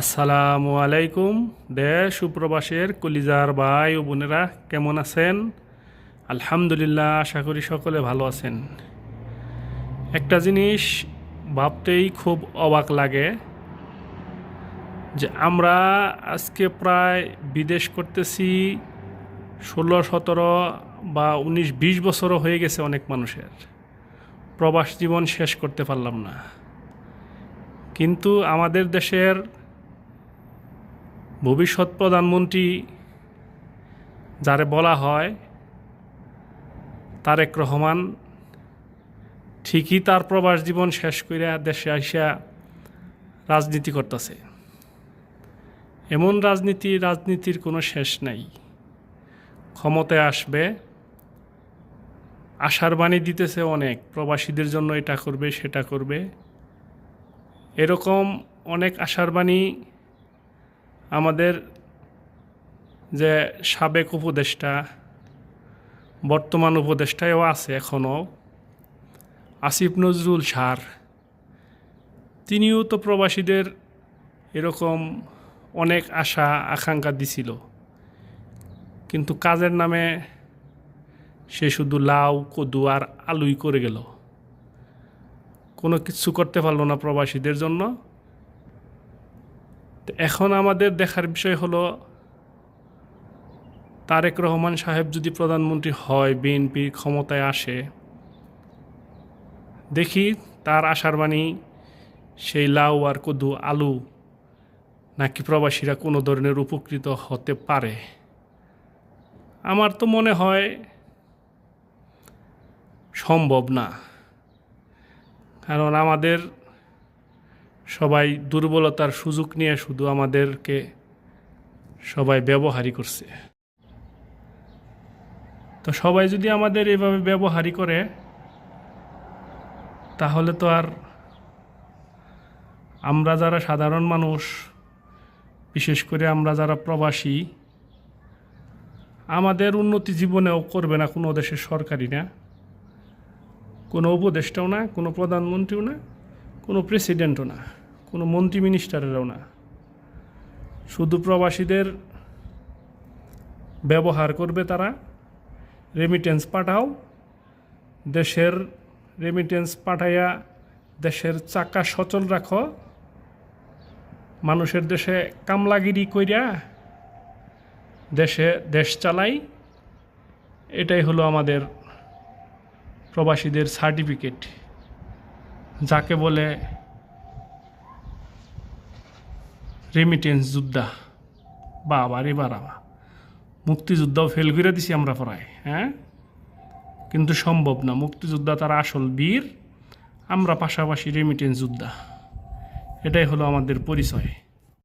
আসসালামু আলাইকুম, দেশ সুপ্রবাসের কলিজার ভাই ও বোনেরা, কেমন আছেন? আলহামদুলিল্লাহ, আশা করি সকলে ভালো আছেন। একটা জিনিস ভাবতেই খুব অবাক লাগে, যে আমরা আজকে প্রায় বিদেশ করতেছি ষোলো, সতেরো বা উনিশ, বিশ বছরও হয়ে গেছে অনেক মানুষের। প্রবাস জীবন শেষ করতে পারলাম না। কিন্তু আমাদের দেশের ভবিষ্যৎ প্রধানমন্ত্রী যারে বলা হয় তারেক রহমান, ঠিকই তার প্রবাস জীবন শেষ করে দেশে আসিয়া রাজনীতি করতেছে। এমন রাজনীতি, রাজনীতির কোনো শেষ নাই। ক্ষমতায় আসবে, আশার বাণী দিতেছে অনেক, প্রবাসীদের জন্য এটা করবে, সেটা করবে। এরকম অনেক আশার বাণী আমাদের যে সাবেক উপদেষ্টা, বর্তমান উপদেষ্টাও আছে এখনও, আসিফ নজরুল সার তিনিও তো প্রবাসীদের এরকম অনেক আশা, আকাঙ্ক্ষা দিছিল। কিন্তু কাজের নামে সে শুধু লাউ, কদু আর আলুই করে গেল। কোনো কিছু করতে পারল না প্রবাসীদের জন্য। তো এখন আমাদের দেখার বিষয় হলো, তারেক রহমান সাহেব যদি প্রধানমন্ত্রী হয়, বিএনপি ক্ষমতায় আসে, দেখি তার আশার বাণী, সেই লাউ আর কদু আলু নাকি প্রবাসীরা কোনো ধরনের উপকৃত হতে পারে? আমার তো মনে হয় সম্ভব না। কারণ আমাদের সবাই দুর্বলতার সুযোগ নিয়ে শুধু আমাদেরকে সবাই ব্যবহারই করছে। তো সবাই যদি আমাদের এভাবে ব্যবহারই করে, তাহলে তো আর আমরা যারা সাধারণ মানুষ, বিশেষ করে আমরা যারা প্রবাসী, আমাদের উন্নতি জীবনেও করবে না কোনো দেশের সরকারি না। কোনো উপদেষ্টাও না, কোনো প্রধানমন্ত্রীও না, কোনো প্রেসিডেন্টও না। কোনো মন্ত্রী মিনিস্টারেরও না। শুধু প্রবাসীদের ব্যবহার করবে তারা। রেমিটেন্স পাঠাও। দেশের রেমিটেন্স পাঠাইয়া দেশের চাকা সচল রাখো। মানুষের দেশে কামলাগিরি কইরা দেশে দেশ চালাই। এটাই হলো আমাদের প্রবাসীদের সার্টিফিকেট যাকে বলে রেমিটেন্স যোদ্ধা। বাবা রে বাবা মুক্তিযোদ্ধাও ফেল করে দিছি আমরা প্রায় হ্যাঁ? কিন্তু সম্ভব না, মুক্তিযোদ্ধা তার আসল বীর, আমরা পাশাপাশি রেমিটেন্স যোদ্ধা। এটাই হলো আমাদের পরিচয়।